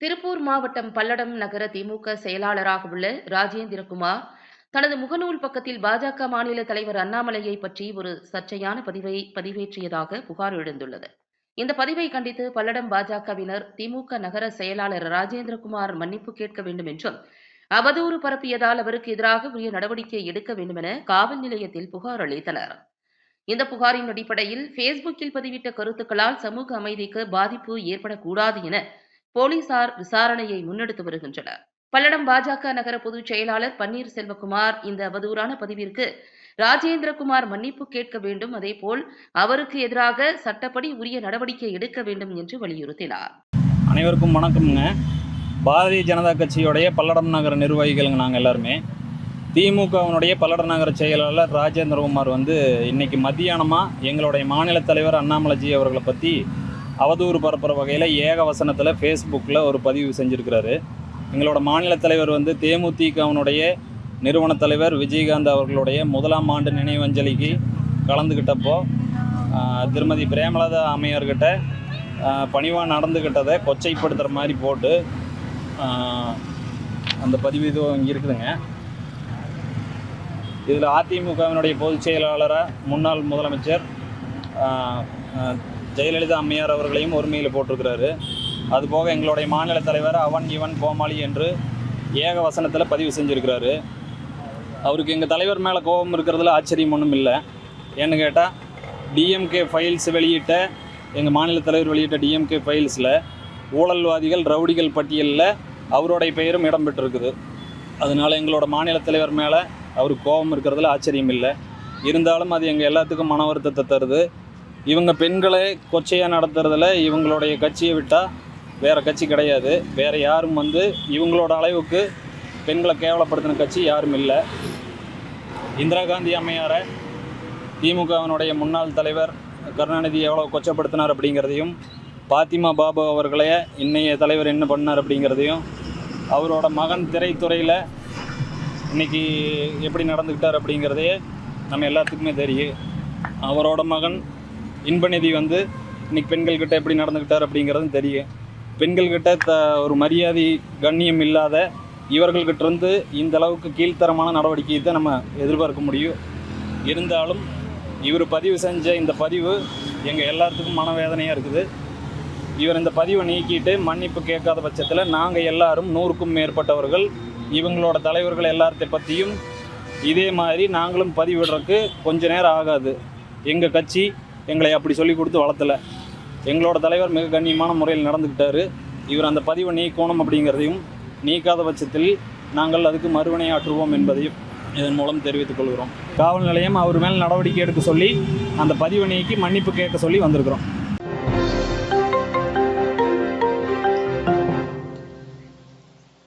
திருப்பூர் மாவட்டம் பல்லடம் நகர திமுக செயலாளராக உள்ள ராஜேந்திரகுமார் தனது முகநூல் பக்கத்தில் பாஜக மாநில தலைவர் அண்ணாமலையை பற்றி ஒரு சர்ச்சையான பதிவை பதிவேற்றியதாக புகார் எழுந்துள்ளது. இந்த பதிவை கண்டித்து பல்லடம் பாஜகவினர் திமுக நகர செயலாளர் ராஜேந்திரகுமார் மன்னிப்பு கேட்க வேண்டும் என்றும் அவதூறு பரப்பியதால் அவருக்கு எதிராக உரிய நடவடிக்கை எடுக்க வேண்டுமென காவல் நிலையத்தில் புகார் அளித்தனர். இந்த புகாரின் அடிப்படையில் ஃபேஸ்புக்கில் பதிவிட்ட கருத்துக்களால் சமூக அமைதிக்கு பாதிப்பு ஏற்படக்கூடாது என போலீசார் விசாரணையை முன்னெடுத்து வருகின்றனர். பல்லடம் பாஜக நகர பொதுச் செயலாளர் பன்னீர் செல்வகுமார் இந்த அவதூறான பதிவிற்கு ராஜேந்திரகுமார் மன்னிப்பு கேட்க வேண்டும். அதேபோல் அவருக்கு எதிராக சட்டப்படி உரிய நடவடிக்கை எடுக்க வேண்டும் என்று வலியுறுத்தினார். அனைவருக்கும் வணக்கம்ங்க. பாரதிய ஜனதா கட்சியுடைய பல்லடம் நகர நிர்வாகிகளுங்க நாங்கள் எல்லாருமே. திமுகவினுடைய பல்லடம் நகர செயலாளர் ராஜேந்திரகுமார் வந்து இன்னைக்கு மத்தியானமாக எங்களுடைய மாநில தலைவர் அண்ணாமலைஜி அவர்களை பற்றி அவதூறு பரப்புகிற வகையில் ஏக வசனத்தில் ஃபேஸ்புக்கில் ஒரு பதிவு செஞ்சுருக்கிறாரு. எங்களோட மாநில தலைவர் வந்து தேமுதிகவனுடைய நிறுவன தலைவர் விஜயகாந்த் அவர்களுடைய முதலாம் ஆண்டு நினைவஞ்சலிக்கு கலந்துக்கிட்டப்போ திருமதி பிரேமலதா அம்மையார்கிட்ட பணிவாக நடந்துக்கிட்டதை கொச்சைப்படுத்துகிற மாதிரி போட்டு அந்த பதிவு இது இங்கே இருக்குதுங்க. இதில் அதிமுகவினுடைய பொதுச் செயலாளராக முன்னாள் முதலமைச்சர் ஜெயலலிதா அம்மையார் அவர்களையும் ஒருமையில் போட்டிருக்கிறாரு. அதுபோக எங்களுடைய மாநில தலைவர் அவன் இவன் கோமாளி என்று ஏக வசனத்தில் பதிவு செஞ்சுருக்கிறாரு. அவருக்கு எங்கள் தலைவர் மேலே கோபம் இருக்கிறதுல ஆச்சரியம் ஒன்றும் இல்லை. ஏன்னு கேட்டால் டிஎம்கே ஃபைல்ஸ் வெளியிட்ட எங்கள் மாநில தலைவர் வெளியிட்ட டிஎம்கே ஃபைல்ஸில் ஊழல்வாதிகள் ரவுடிகள் பட்டியலில் அவருடைய பெயரும் இடம்பெற்றிருக்குது அதனால எங்களோட மாநில தலைவர் மேலே அவருக்கு கோபம் இருக்கிறதுல ஆச்சரியம் இல்லை. இருந்தாலும் அது எங்கள் எல்லாத்துக்கும் மன வருத்தத்தை தருது. இவங்க பெண்களை கொச்சையாக நடத்துறதுல இவங்களுடைய கட்சியை விட்டால் வேறு கட்சி கிடையாது. வேறு யாரும் வந்து இவங்களோட அளவுக்கு பெண்களை கேவலப்படுத்தின கட்சி யாரும் இல்லை. இந்திரா காந்தி அம்மையாரை திமுகவினுடைய முன்னாள் தலைவர் கருணாநிதி எவ்வளோ கொச்சப்படுத்தினார் அப்படிங்கிறதையும் பாத்திமா பாபு அவர்களே இன்னைய தலைவர் என்ன பண்ணார் அப்படிங்கிறதையும் அவரோட மகன் திரைத்துறையில் இன்றைக்கி எப்படி நடந்துக்கிட்டார் அப்படிங்கிறதையே நம்ம எல்லாத்துக்குமே தெரியும். அவரோட மகன் இன்பநிதி வந்து இன்னைக்கு பெண்கள்கிட்ட எப்படி நடந்துக்கிட்டார் அப்படிங்கிறதும் தெரியும் பெண்கள்கிட்ட த ஒரு மரியாதை கண்ணியம் இல்லாத இவர்கள்கிட்ட இருந்து இந்த அளவுக்கு கீழ்த்தரமான நடவடிக்கையை தான் நம்ம எதிர்பார்க்க முடியும். இருந்தாலும் இவர் பதிவு செஞ்ச இந்த பதிவு எங்கள் எல்லாத்துக்கும் மனவேதனையாக இருக்குது. இவர் இந்த பதிவை நீக்கிட்டு மன்னிப்பு கேட்காத பட்சத்தில் நாங்கள் எல்லாரும் நூறுக்கும் மேற்பட்டவர்கள் இவங்களோட தலைவர்கள் எல்லாத்த பற்றியும் இதே மாதிரி நாங்களும் பதிவிடுறதுக்கு கொஞ்ச நேரம் ஆகாது. எங்கள் கட்சி எங்களை அப்படி சொல்லி கொடுத்து வளர்த்தல. எங்களோட தலைவர் மிக கண்ணியமான முறையில் நடந்துக்கிட்டாரு. இவர் அந்த பதிவை நீக்கணும் அப்படிங்கிறதையும் நீக்காத பட்சத்தில் நாங்கள் அதுக்கு மறுவினையாற்றுவோம் என்பதையும் இதன் மூலம் தெரிவித்துக் கொள்கிறோம். காவல் நிலையம் அவர் மேல் நடவடிக்கை எடுக்க சொல்லி அந்த பதிவை நீக்கி மன்னிப்பு கேட்க சொல்லி வந்திருக்கிறோம்.